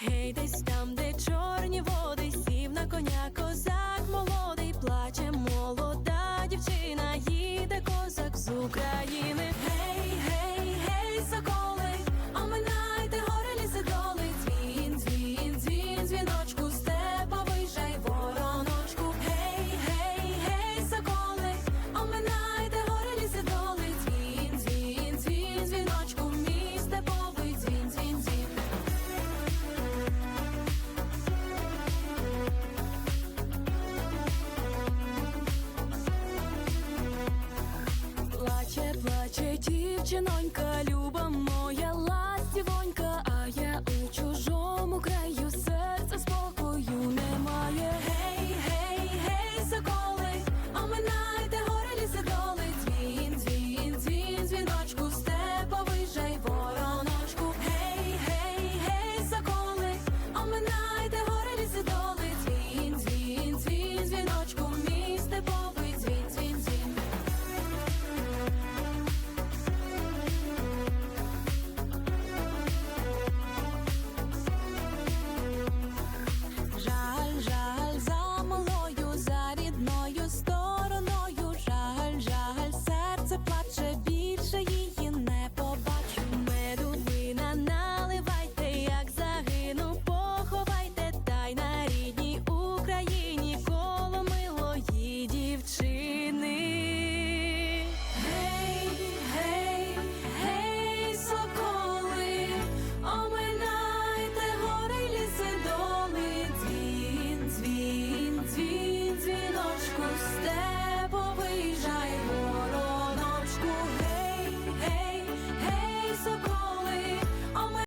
гей, десь там, де чорні води. Дівчинонька, люба моя ластівонька, а я у чужому